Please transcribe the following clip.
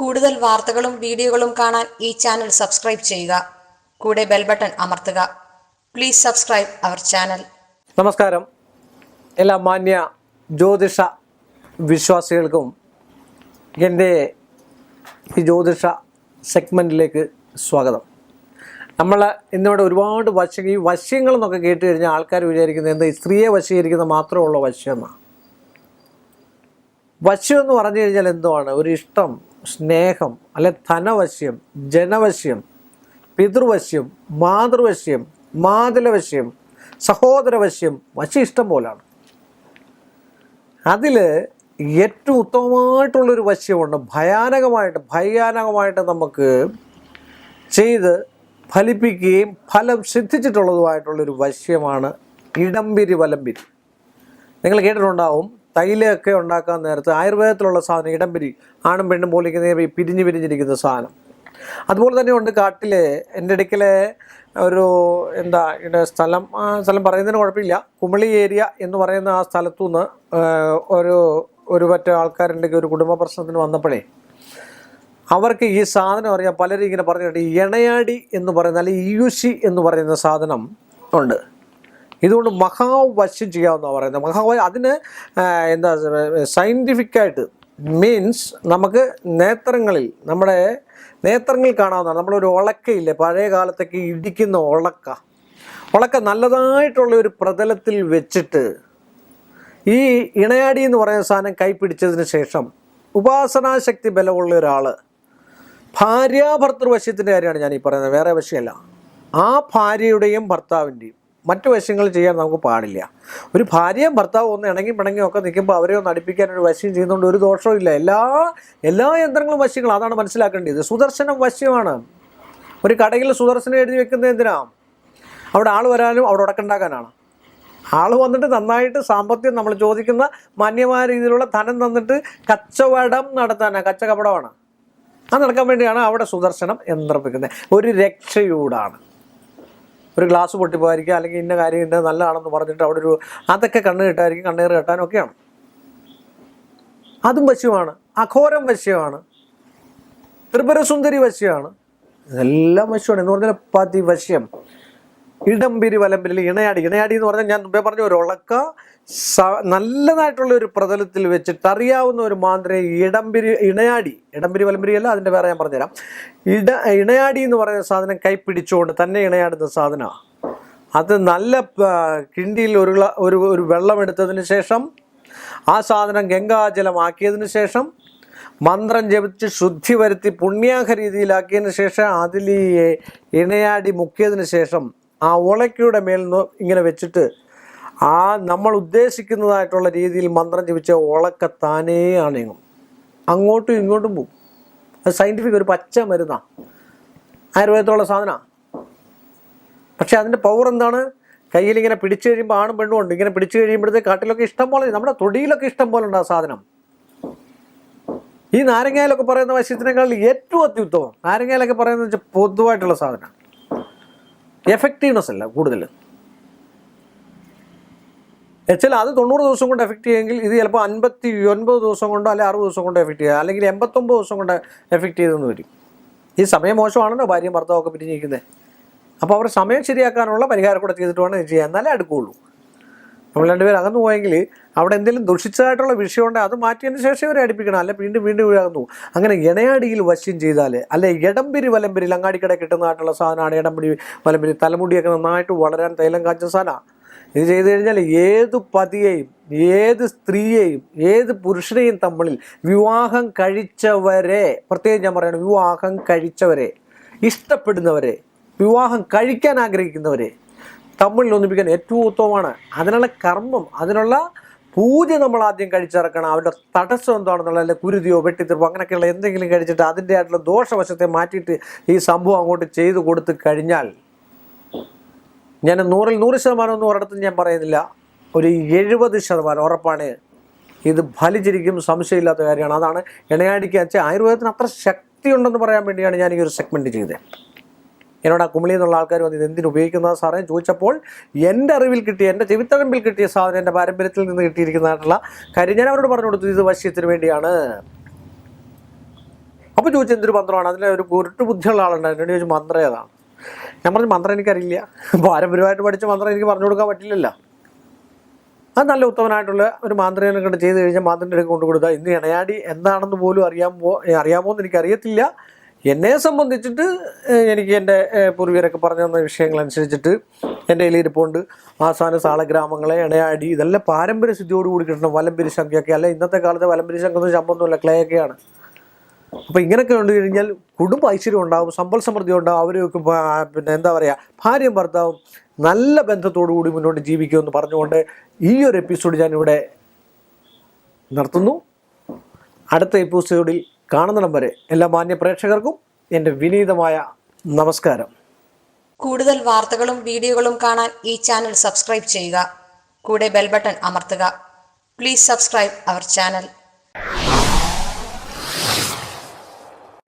കൂടുതൽ വാർത്തകളും വീഡിയോകളും കാണാൻ ഈ ചാനൽ സബ്സ്ക്രൈബ് ചെയ്യുക. കൂടെ ബെൽ ബട്ടൺ അമർത്തുക. Please subscribe our channel. നമസ്കാരം. എല്ലാ മാന്യ ജ്യോതിഷ വിശ്വാസികൾക്കും എന്റെ ഈ ജ്യോതിഷ സെഗ്മെന്റിലേക്ക് സ്വാഗതം. നമ്മൾ ഇന്നിവിടെ ഒരുപാട് വശ ഈ വശ്യങ്ങൾ എന്നൊക്കെ കേട്ട് കഴിഞ്ഞാൽ ആൾക്കാർ വിചാരിക്കുന്നത് എന്താ സ്ത്രീയെ വശീകരിക്കുന്ന മാത്രമുള്ള വശ്യം എന്നാണ് വശ്യം എന്ന് പറഞ്ഞു കഴിഞ്ഞാൽ എന്തുവാണ്? ഒരു ഇഷ്ടം സ്നേഹം അല്ലെ ധനവശ്യം ജനവശ്യം പിതൃവശ്യം മാതൃവശ്യം മാതൃവശ്യം സഹോദരവശ്യം വശ്യം ഇഷ്ടം പോലാണ്. അതിൽ ഏറ്റവും ഉത്തമമായിട്ടുള്ളൊരു വശ്യമുണ്ട് ഭയാനകമായിട്ട് ഭയാനകമായിട്ട് നമുക്ക് ചെയ്ത് ഫലിപ്പിക്കുകയും ഫലം സിദ്ധിച്ചിട്ടുള്ളതുമായിട്ടുള്ളൊരു വശ്യമാണ് ഇടംപിരി വലംപിരി നിങ്ങൾ കേട്ടിട്ടുണ്ടാവും തൈലൊക്കെ ഉണ്ടാക്കാൻ നേരത്ത് ആയുർവേദത്തിലുള്ള സാധനം ഇടംപിരി ആണും പെണ്ണും പോലിക്കുന്ന പിരിഞ്ഞ് പിരിഞ്ഞിരിക്കുന്ന സാധനം. അതുപോലെ തന്നെ ഉണ്ട് കാട്ടിൽ എന്റെ ഇടയ്ക്കിലെ ഒരു എന്താ ഇവിടെ സ്ഥലം സ്ഥലം പറയുന്നതിന് കുഴപ്പമില്ല. കുമളി ഏരിയ എന്ന് പറയുന്ന ആ സ്ഥലത്തു നിന്ന് ഒരു ഒരു പറ്റ ആൾക്കാരുണ്ടെങ്കിൽ ഒരു കുടുംബ പ്രശ്നത്തിന് വന്നപ്പോഴേ അവർക്ക് ഈ സാധനം അറിയാം പലരും ഇങ്ങനെ പറഞ്ഞിട്ട് ഇണയാടി എന്ന് പറയുന്ന അല്ലെങ്കിൽ ഇയുഷി എന്ന് പറയുന്ന സാധനം ഉണ്ട്. ഇതുകൊണ്ട് മഹാവശ്യം ചെയ്യാമെന്നാണ് പറയുന്നത്. മഹാവ അതിന് എന്താ സയന്റിഫിക്കായിട്ട് മീൻസ് നമുക്ക് നേത്രങ്ങളിൽ നമ്മുടെ നേത്രങ്ങളിൽ കാണാവുന്നതാണ്. നമ്മളൊരു ഉളക്കയില്ലേ പഴയ കാലത്തൊക്കെ ഇടിക്കുന്ന ഉളക്ക ഉളക്ക നല്ലതായിട്ടുള്ള ഒരു പ്രതലത്തിൽ വെച്ചിട്ട് ഈ ഇണയാടി എന്ന് പറയുന്ന സാധനം കൈപ്പിടിച്ചതിന് ശേഷം ഉപാസനാശക്തി ബലമുള്ള ഒരാൾ ഭാര്യാഭർത്തൃ വശ്യത്തിന്റെ കാര്യമാണ് ഞാൻ ഈ പറയുന്നത്. വേറെ വശ്യമല്ല ആ ഭാര്യയുടെയും ഭർത്താവിന്റെയും മറ്റു വശങ്ങൾ ചെയ്യാൻ നമുക്ക് പാടില്ല. ഒരു ഭാര്യയും ഭർത്താവും ഒന്ന് ഇണങ്ങി പിണങ്ങിയും ഒക്കെ നിൽക്കുമ്പോൾ അവരെ ഒന്ന് അടുപ്പിക്കാൻ ഒരു വശ്യം ചെയ്യുന്നതുകൊണ്ട് ഒരു ദോഷവും ഇല്ല. എല്ലാ എല്ലാ യന്ത്രങ്ങളും വശ്യങ്ങൾ അതാണ് മനസ്സിലാക്കേണ്ടത്. സുദർശനം വശ്യമാണ് ഒരു കടയിൽ സുദർശനം എഴുതി വെക്കുന്ന എന്തിനാ? അവിടെ ആൾ വരാനും അവിടെ ഉടക്കുണ്ടാക്കാനാണ് ആൾ വന്നിട്ട് നന്നായിട്ട് സാമ്പത്തികം നമ്മൾ ചോദിക്കുന്ന മാന്യമായ രീതിയിലുള്ള ധനം തന്നിട്ട് കച്ചവടം നടത്താനാണ് കച്ചകപടമാണ്. അത് നടക്കാൻ വേണ്ടിയാണ് അവിടെ സുദർശനം യന്ത്രപ്പിക്കുന്നത് ഒരു രക്ഷയൂടാണ്. ഒരു ഗ്ലാസ് പൊട്ടിപ്പോയിരിക്കുക അല്ലെങ്കിൽ ഇന്ന കാര്യം ഇന്ന നല്ലതാണെന്ന് പറഞ്ഞിട്ട് അവിടെ ഒരു അതൊക്കെ കണ്ണ് കെട്ടായിരിക്കും കണ്ണീർ കെട്ടാനൊക്കെയാണ് അതും വശ്യമാണ് അഘോരം വശ്യമാണ് ത്രിപുരസുന്ദരി വശ്യമാണ് ഇതെല്ലാം വശ്യമാണ് എന്ന് പറഞ്ഞാൽ പതിവശ്യം ഇടംപിരി വലമ്പിൽ ഇണയാടി. ഇണയാടി എന്ന് പറഞ്ഞാൽ ഞാൻ മുമ്പേ പറഞ്ഞ ഒരു ഉളക്ക നല്ലതായിട്ടുള്ള ഒരു പ്രതലത്തിൽ വെച്ചിട്ട് അറിയാവുന്ന ഒരു മാന്ത്രി ഇടംപിരി ഇണയാടി. ഇടംപിരി വലമ്പിരി അല്ല അതിന്റെ വേറെ ഞാൻ പറഞ്ഞുതരാം. ഇട ഇണയാടി എന്ന് പറയുന്ന സാധനം കൈ പിടിച്ചുകൊണ്ട് തന്നെ ഇണയാടുന്ന സാധനമാണ് അത് നല്ല കിണ്ടിയിൽ ഒരു ഒരു ഒരു വെള്ളം എടുത്തതിന് ശേഷം ആ സാധനം ഗംഗാജലമാക്കിയതിന് ശേഷം മന്ത്രം ജപിച്ച് ശുദ്ധി വരുത്തി പുണ്യാഹ രീതിയിലാക്കിയതിന് ശേഷം അതിൽ ഇണയാടി മുക്കിയതിന് ശേഷം ആ ഉളക്കയുടെ മേൽ നിന്ന് ഇങ്ങനെ വെച്ചിട്ട് ആ നമ്മൾ ഉദ്ദേശിക്കുന്നതായിട്ടുള്ള രീതിയിൽ മന്ത്രം ജപിച്ച ഉളക്ക താനേ അണങ്ങും അങ്ങോട്ടും ഇങ്ങോട്ടും പോകും അത് സയന്റിഫിക് ഒരു പച്ച മരുന്നാണ് ആയുർവേദത്തിലുള്ള സാധനമാണ് പക്ഷെ അതിന്റെ പവർ എന്താണ്? കയ്യിൽ ഇങ്ങനെ പിടിച്ചു കഴിയുമ്പോൾ ആണും പെണ്ണും ഉണ്ട്. ഇങ്ങനെ പിടിച്ചു കഴിയുമ്പോഴത്തേക്ക് കാട്ടിലൊക്കെ ഇഷ്ടം പോലെ നമ്മുടെ തൊടിയിലൊക്കെ ഇഷ്ടം പോലെ ഉണ്ട് ആ സാധനം. ഈ നാരങ്ങയിലൊക്കെ പറയുന്ന വശ്യത്തിനേക്കാൾ ഏറ്റവും അത്യുത്തമം. നാരങ്ങയിലൊക്കെ പറയുന്നത് വെച്ചാൽ പൊതുവായിട്ടുള്ള സാധനമാണ് എഫക്റ്റീവ്നെസ് അല്ല കൂടുതൽ എച്ചാൽ അത് തൊണ്ണൂറ് ദിവസം കൊണ്ട് എഫക്റ്റ് ചെയ്യുമെങ്കിൽ ഇത് ചിലപ്പോൾ അൻപത്തി ഒൻപത് ദിവസം കൊണ്ടോ അല്ലെങ്കിൽ അറുപത് ദിവസം കൊണ്ടോ എഫക്റ്റ് ചെയ്യുക. അല്ലെങ്കിൽ എൺപത്തൊമ്പത് ദിവസം കൊണ്ട് എഫക്റ്റ് ചെയ്തെന്ന് വരും. ഈ സമയം മോശമാണല്ലോ ഭാര്യയും ഭർത്താവും ഒക്കെ പിരിഞ്ഞിരിക്കുന്നത് അപ്പോൾ അവർ സമയം ശരിയാക്കാനുള്ള പരിഹാരം കൂടെ ചെയ്തിട്ട് വേണം ഇത് ചെയ്യാൻ. എന്നാലേ അടുക്കുള്ളൂ. നമ്മൾ രണ്ടുപേരും അകന്നു പോയെങ്കിൽ അവിടെ എന്തെങ്കിലും ദുഷിച്ചതായിട്ടുള്ള വിഷയം ഉണ്ടെങ്കിൽ അത് മാറ്റിയതിന് ശേഷം അവരെ അടുപ്പിക്കണം. അല്ലെ വീണ്ടും വീണ്ടും വീഴാകുന്നു അങ്ങനെ ഇണയാടിയിൽ വശ്യം ചെയ്താൽ അല്ലെ ഇടംപിരി വലംപിരി അങ്ങാടിക്കട കിട്ടുന്നതായിട്ടുള്ള സാധനമാണ് ഇടംപിരി വലമ്പിരി തലമുടിയൊക്കെ നന്നായിട്ട് വളരാൻ തൈലം കാച്ച സാധനമാണ് ഇത് ചെയ്തു കഴിഞ്ഞാൽ ഏത് പതിയെയും ഏത് സ്ത്രീയെയും ഏത് പുരുഷനെയും തമ്മിൽ വിവാഹം കഴിച്ചവരെ പ്രത്യേകം ഞാൻ പറയണം വിവാഹം കഴിച്ചവരെ ഇഷ്ടപ്പെടുന്നവരെ വിവാഹം കഴിക്കാൻ ആഗ്രഹിക്കുന്നവരെ തമ്മിൽ ഒന്നിപ്പിക്കാൻ ഏറ്റവും ഉത്തമമാണ്. അതിനുള്ള കർമ്മം അതിനുള്ള പൂജ നമ്മൾ ആദ്യം കഴിച്ചിറക്കണം. അവരുടെ തടസ്സം എന്താണെന്നുള്ള അല്ലെങ്കിൽ കുരുതിയോ വെട്ടിത്തെറിപ്പോ അങ്ങനെയൊക്കെയുള്ള എന്തെങ്കിലും കഴിച്ചിട്ട് അതിന്റെ ആയിട്ടുള്ള ദോഷവശത്തെ മാറ്റിയിട്ട് ഈ സംഭവം അങ്ങോട്ട് ചെയ്തു കൊടുത്തു കഴിഞ്ഞാൽ ഞാൻ നൂറിൽ നൂറ് ശതമാനം ഒന്നും ഒരിടത്തും ഞാൻ പറയുന്നില്ല. ഒരു എഴുപത് ശതമാനം ഉറപ്പാണ്. ഇത് ഫലിച്ചിരിക്കും സംശയമില്ലാത്ത കാര്യമാണ്. അതാണ് ഇണയാടിക്ക് ആയുർവേദത്തിന് അത്ര ശക്തിയുണ്ടെന്ന് പറയാൻ വേണ്ടിയാണ് ഞാൻ ഈ ഒരു സെഗ്മെന്റ് ചെയ്തത്. എന്നോട് ആ കുമിളി എന്നുള്ള ആൾക്കാർ വന്ന് ഇത് എന്തിനു ഉപയോഗിക്കുന്നത് സാറേ ചോദിച്ചപ്പോൾ എന്റെ അറിവിൽ കിട്ടിയ എന്റെ ചെവിത്തകമ്പിൽ കിട്ടിയ സാധനം എന്റെ പാരമ്പര്യത്തിൽ നിന്ന് കിട്ടിയിരിക്കുന്നതായിട്ടുള്ള കാര്യം ഞാൻ അവരോട് പറഞ്ഞു കൊടുത്തു ഇത് വശ്യത്തിന് വേണ്ടിയാണ്. അപ്പോൾ ചോദിച്ചു എന്തൊരു മന്ത്രമാണ്? അതിന്റെ ഒരു കുരുട്ട് ബുദ്ധിയുള്ള ആളുണ്ടായിരുന്നു എന്നോട് ചോദിച്ചു മന്ത്രം ഏതാണ്? ഞാൻ പറഞ്ഞു മന്ത്രം എനിക്കറിയില്ല. പാരമ്പര്യമായിട്ട് പഠിച്ച മന്ത്രം എനിക്ക് പറഞ്ഞു കൊടുക്കാൻ പറ്റില്ലല്ലോ. അത് നല്ല ഉത്തമനായിട്ടുള്ള ഒരു മാന്ത്രികനെ കണ്ട് ചെയ്ത് കഴിഞ്ഞാൽ മാന്ത്രികനെ കൊണ്ടു കൊടുത്താൽ ഇന്ന് ഇണയാടി എന്താണെന്ന് പോലും അറിയാൻ പോ അറിയാമോ എന്ന് എനിക്കറിയത്തില്ല. എന്നെ സംബന്ധിച്ചിട്ട് എനിക്ക് എന്റെ പൂർവീരൊക്കെ പറഞ്ഞു തന്ന വിഷയങ്ങളനുസരിച്ചിട്ട് എന്റെ കയ്യിൽ ഇരിപ്പുണ്ട് ആസാന സാളഗ്രാമങ്ങളെ ഇണയാടി ഇതെല്ലാം പാരമ്പര്യ സിദ്ധിയോടുകൂടി കിട്ടണം. വലംപിരി ശംഖ്യൊക്കെ. അല്ല ഇന്നത്തെ കാലത്തെ വലംപിരി ശംഖൊന്നും ശമ്പൊന്നുമില്ല ക്ലേ ഒക്കെയാണ് അപ്പോൾ ഇങ്ങനെയൊക്കെ ഉണ്ട് കഴിഞ്ഞാൽ കുടുംബ ഐശ്വര്യം ഉണ്ടാവും സമ്പൽ സമൃദ്ധി ഉണ്ടാവും അവരൊക്കെ പിന്നെ എന്താ പറയുക ഭാര്യയും ഭർത്താവും നല്ല ബന്ധത്തോടു കൂടി മുന്നോട്ട് ജീവിക്കുമെന്ന് പറഞ്ഞുകൊണ്ട് ഈ ഒരു എപ്പിസോഡ് ഞാനിവിടെ നടത്തുന്നു അടുത്ത എപ്പിസോഡിൽ കാണുന്നിടം വരെ എല്ലാ മാന്യ പ്രേക്ഷകർക്കും എന്റെ വിനീതമായ നമസ്കാരം. കൂടുതൽ വാർത്തകളും വീഡിയോകളും കാണാൻ ഈ ചാനൽ സബ്സ്ക്രൈബ് ചെയ്യുക. കൂടെ ബെൽബട്ടൺ അമർത്തുക. Please subscribe our channel